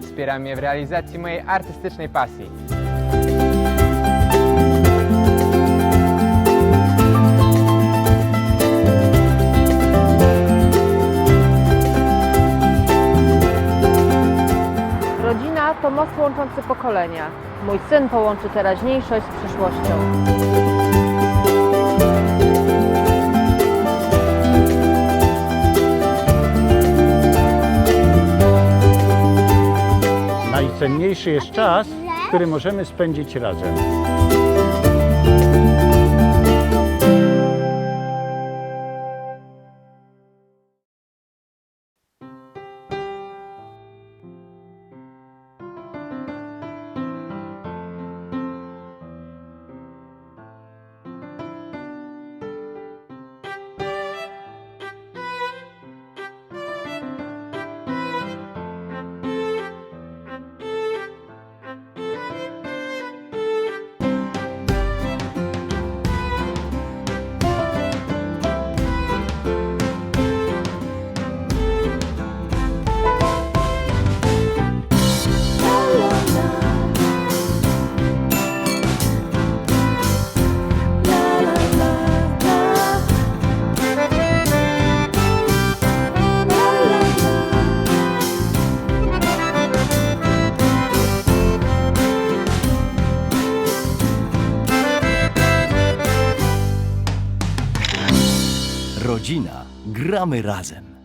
wspiera mnie w realizacji mojej artystycznej pasji. Rodzina to most łączący pokolenia. Mój syn połączy teraźniejszość z przyszłością. Najcenniejszy jest czas, który możemy spędzić razem. Rodzina. Gramy razem.